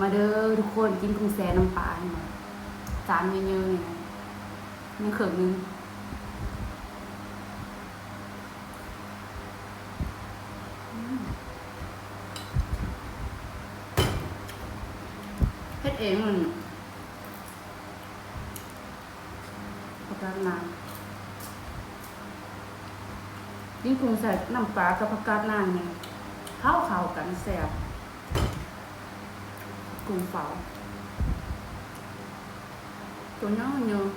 มาเด้อทุกคนกินกุ้งแซ่น้ำปลาให้หน่ยจานเยอะๆเนี่ยนี่เขิงนึงเฮ็ดเองมันประกานานยิ่งกุ้งใส่น้ำปลากับผักกาดนานเนี่ยเข้าเข้ากันแซ่บ กุ้งเฝาตัวน้อยเนาะ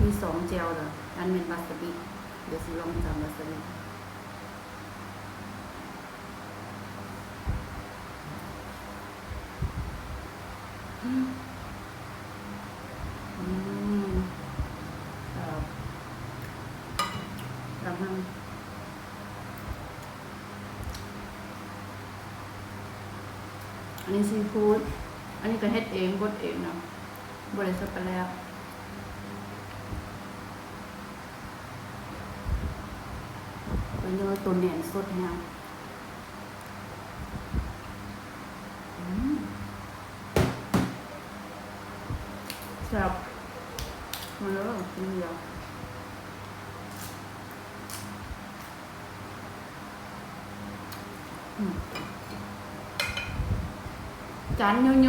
มีสองเจลเลยอันเป็นวาซาบิเดี๋ยวสิลองจำวาซาบิ อืมครับกำลังอันนี้ซีฟู้ด อันนี้ก็เฮ็ดเองบดเองเนาะบริสุทธิ์ไปแล้วเป็นเนื้อตัวเนียนสดแฮงอืม แซ่บมาแล้วกินเดียวอืมจานเย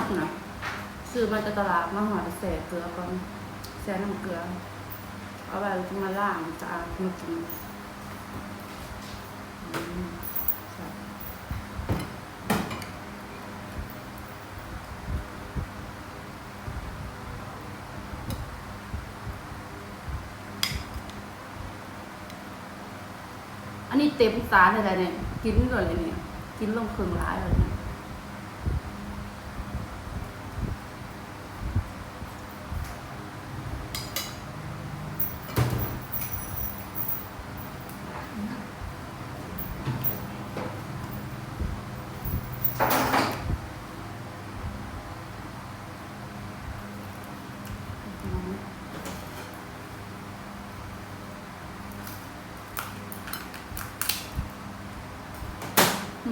นะซื้อมาจากตลาดมาห่อดแส่เกลือก่อนแส่น้ำเกลือ เอาไปมาล่างสะอาดมากินอืมใช่อันนี้เต็มตาเลยเนี่ย กินก่อนเลยเนี่ย กินลงเครื่องร้ายเลยเนี่ย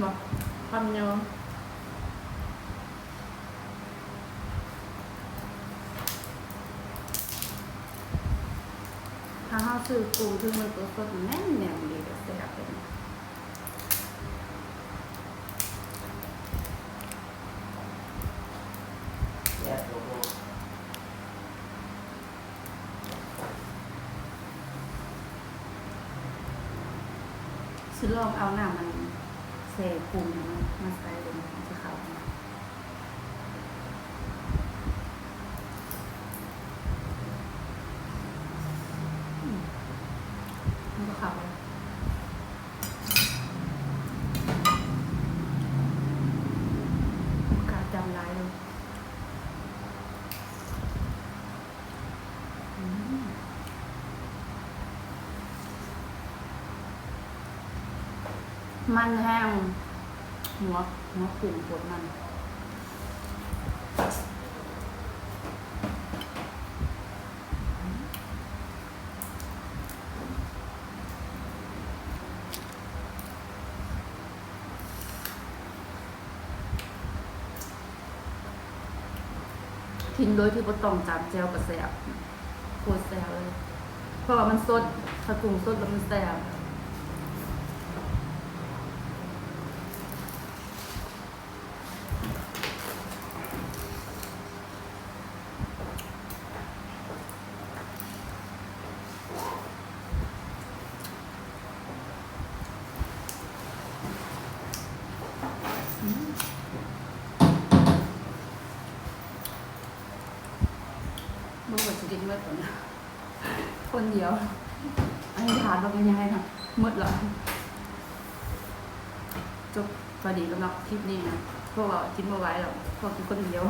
บอกความเยอะถ้าเขาซื้อปูถึงมันตัวสดแน่นแน่นดีก็แซ่บเลยนะซื้อลองเอาหน้ามัน เซ่ปูมิมันมาใส่ลงมันจะเขามันก็เขาเลยกาจำลายเลยอืม มันแห้งหัวหัวกลุ่มปวดมันทิ้งโดยที่บ่ต้องจามแจวกระแสบโคตรแสบเลย เพราะว่ามันสดถ้ากุ้งสดแล้วมันแซ่บ เมื่อวันสุดที่เมื่อคนคนเดียวอันนี้ถามเราเป็นยังไงนะมืดแล้วจบพอดีสำหรับคลิปนี้นะพวกเรากินมาไว้แล้วพวกกินคนเดียว